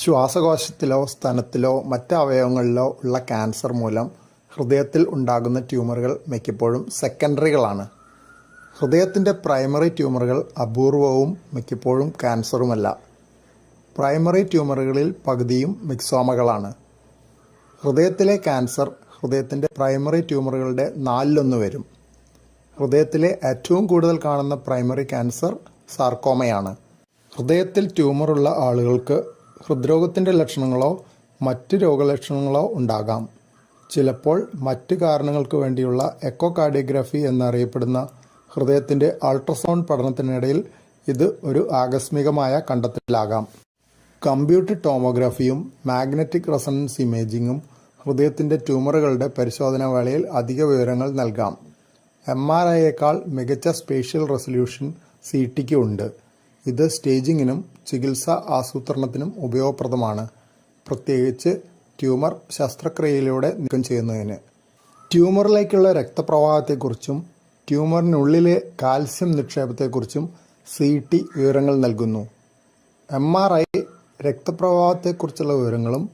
ശ്വാസകോശത്തിലോ സ്തനത്തിലോ മറ്റ് അവയവങ്ങളിലോ ഉള്ള ക്യാൻസർ മൂലം ഹൃദയത്തിൽ ഉണ്ടാകുന്ന ട്യൂമറുകൾ മിക്കപ്പോഴും സെക്കൻഡറികളാണ്. ഹൃദയത്തിന്റെ പ്രൈമറി ട്യൂമറുകൾ അപൂർവവും മിക്കപ്പോഴും ക്യാൻസറുമല്ല. പ്രൈമറി ട്യൂമറുകളിൽ പകുതിയും മിക്സോമകളാണ്. ഹൃദയത്തിലെ ക്യാൻസർ ഹൃദയത്തിന്റെ പ്രൈമറി ട്യൂമറുകളുടെ നാലിലൊന്ന് വരും. ഹൃദയത്തിലെ ഏറ്റവും കൂടുതൽ കാണുന്ന പ്രൈമറി ക്യാൻസർ സാർക്കോമയാണ്. ഹൃദയത്തിൽ ട്യൂമറുള്ള ആളുകൾക്ക് ഹൃദ്രോഗത്തിന്റെ ലക്ഷണങ്ങളോ മറ്റ് രോഗലക്ഷണങ്ങളോ ഉണ്ടാകാം. ചിലപ്പോൾ മറ്റ് കാരണങ്ങൾക്ക് വേണ്ടിയുള്ള എക്കോകാർഡിയോഗ്രാഫി എന്നറിയപ്പെടുന്ന ഹൃദയത്തിന്റെ അൾട്രാസൗണ്ട് പഠനത്തിനിടയിൽ ഇത് ഒരു ആകസ്മികമായ കണ്ടെത്തലാകാം. കമ്പ്യൂട്ടർ ടോമോഗ്രാഫിയും മാഗ്നറ്റിക് റെസണൻസ് ഇമേജിങ്ങും ഹൃദയത്തിന്റെ ട്യൂമറുകളുടെ പരിശോധനാ വേളയിൽ അധിക വിവരങ്ങൾ നൽകാം. എം ആർ ഐയേക്കാൾ മികച്ച സ്പേഷ്യൽ റെസൊല്യൂഷൻ സി ടിക്ക് ഉണ്ട്. ഇത് സ്റ്റേജിങ്ങിനും ചികിത്സ ആസൂത്രണത്തിനും ഉപയോഗപ്രദമാണ്. പ്രത്യേകിച്ച് ട്യൂമർ ശസ്ത്രക്രിയയിലൂടെ നീക്കം ചെയ്യുന്നതിന്. ട്യൂമറിലേക്കുള്ള രക്തപ്രവാഹത്തെക്കുറിച്ചും ട്യൂമറിനുള്ളിലെ കാൽസ്യം നിക്ഷേപത്തെക്കുറിച്ചും സി ടി വിവരങ്ങൾ നൽകുന്നു. എം ആർ ഐ രക്തപ്രവാഹത്തെക്കുറിച്ചുള്ള വിവരങ്ങളും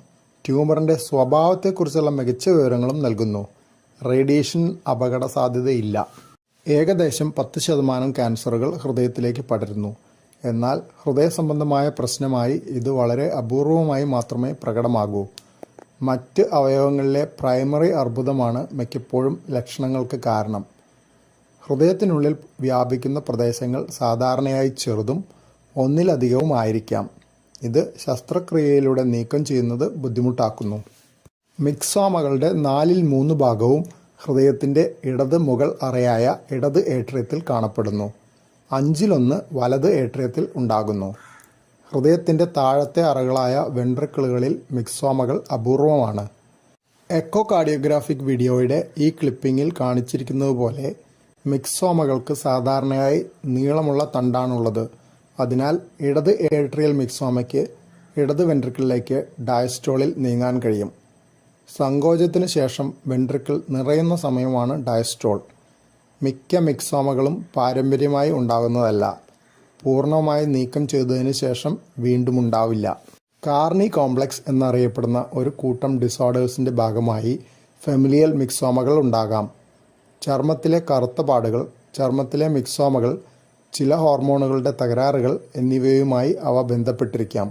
ട്യൂമറിന്റെ സ്വഭാവത്തെക്കുറിച്ചുള്ള മികച്ച വിവരങ്ങളും നൽകുന്നു. റേഡിയേഷൻ അപകട സാധ്യതയില്ല ഏകദേശം പത്ത് ശതമാനം ക്യാൻസറുകൾ ഹൃദയത്തിലേക്ക് പടരുന്നു. എന്നാൽ ഹൃദയ സംബന്ധമായ പ്രശ്നമായി ഇത് വളരെ അപൂർവമായി മാത്രമേ പ്രകടമാകൂ. മറ്റ് അവയവങ്ങളിലെ പ്രൈമറി അർബുദമാണ് മിക്കപ്പോഴും ലക്ഷണങ്ങൾക്ക് കാരണം. ഹൃദയത്തിനുള്ളിൽ വ്യാപിക്കുന്ന പ്രദേശങ്ങൾ സാധാരണയായി ചെറുതും ഒന്നിലധികവും ആയിരിക്കാം. ഇത് ശസ്ത്രക്രിയയിലൂടെ നീക്കം ചെയ്യുന്നത് ബുദ്ധിമുട്ടാക്കുന്നു. മിക്സോമകളുടെ നാലിൽ മൂന്ന് ഭാഗവും ഹൃദയത്തിന്റെ ഇടത് മുകൾ അറയായ ഇടത് ഏട്രിയത്തിൽ കാണപ്പെടുന്നു. അഞ്ചിലൊന്ന് വലത് ഏട്രിയത്തിൽ ഉണ്ടാകുന്നു. ഹൃദയത്തിന്റെ താഴത്തെ അറകളായ വെൻട്രിക്കിളുകളിൽ മിക്സോമകൾ അപൂർവമാണ്. എക്കോ കാർഡിയോഗ്രാഫിക് വീഡിയോയുടെ ഈ ക്ലിപ്പിങ്ങിൽ കാണിച്ചിരിക്കുന്നതുപോലെ മിക്സോമകൾക്ക് സാധാരണയായി നീളമുള്ള തണ്ടാണുള്ളത്. അതിനാൽ ഇടത് ഏട്രിയൽ മിക്സോമയ്ക്ക് ഇടത് വെൻട്രിക്കിളിലേക്ക് ഡയസ്റ്റോളിൽ നീങ്ങാൻ കഴിയും. സങ്കോചത്തിന് ശേഷം വെൻട്രിക്കിൾ നിറയുന്ന സമയമാണ് ഡയസ്റ്റോൾ. മിക്ക മിക്സോമകളും പാരമ്പര്യമായി ഉണ്ടാകുന്നതല്ല. പൂർണമായി നീക്കം ചെയ്തതിന് ശേഷം വീണ്ടും ഉണ്ടാവില്ല. കാർണി കോംപ്ലക്സ് എന്നറിയപ്പെടുന്ന ഒരു കൂട്ടം ഡിസോർഡേഴ്സിന്റെ ഭാഗമായി ഫെമിലിയൽ മിക്സോമകൾ ഉണ്ടാകാം. ചർമ്മത്തിലെ കറുത്ത പാടുകൾ ചർമ്മത്തിലെ മിക്സോമകൾ ചില ഹോർമോണുകളുടെ തകരാറുകൾ എന്നിവയുമായി അവ ബന്ധപ്പെട്ടിരിക്കാം.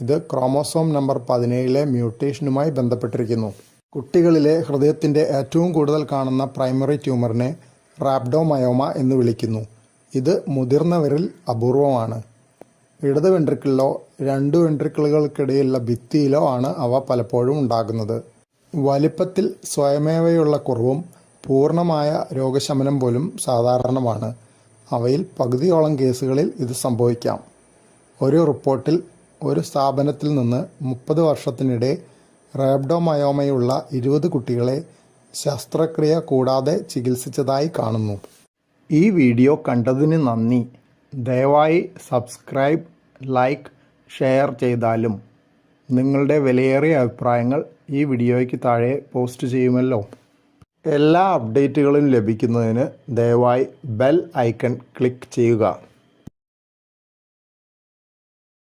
ഇത് ക്രോമോസോം നമ്പർ പതിനേഴിലെ മ്യൂട്ടേഷനുമായി ബന്ധപ്പെട്ടിരിക്കുന്നു. കുട്ടികളിലെ ഹൃദയത്തിന്റെ ഏറ്റവും കൂടുതൽ കാണുന്ന പ്രൈമറി ട്യൂമറിനെ റാപ്ഡോമയോമ എന്ന് വിളിക്കുന്നു. ഇത് മുതിർന്നവരിൽ അപൂർവമാണ്. ഇടത് വെൻട്രിക്കിളിലോ രണ്ട് വെൻട്രിക്കിളുകൾക്കിടയിലുള്ള ഭിത്തിയിലോ ആണ് അവ പലപ്പോഴും ഉണ്ടാകുന്നത്. വലിപ്പത്തിൽ സ്വയമേവയുള്ള കുറവും പൂർണമായ രോഗശമനം പോലും സാധാരണമാണ്. അവയിൽ പകുതിയോളം കേസുകളിൽ ഇത് സംഭവിക്കാം. ഒരു റിപ്പോർട്ടിൽ ഒരു സ്ഥാപനത്തിൽ നിന്ന് മുപ്പത് വർഷത്തിനിടെ റാബ്ഡോമയോമയുള്ള ഇരുപത് കുട്ടികളെ ശസ്ത്രക്രിയ കൂടാതെ ചികിത്സിച്ചതായി കാണുന്നു. ഈ വീഡിയോ കണ്ടതിന് നന്ദി. ദയവായി സബ്സ്ക്രൈബ് ലൈക്ക് ഷെയർ ചെയ്താലും നിങ്ങളുടെ വിലയേറിയ അഭിപ്രായങ്ങൾ ഈ വീഡിയോയ്ക്ക് താഴെ പോസ്റ്റ് ചെയ്യുമല്ലോ. എല്ലാ അപ്ഡേറ്റുകളും ലഭിക്കുന്നതിന് ദയവായി ബെൽ ഐക്കൺ ക്ലിക്ക് ചെയ്യുക.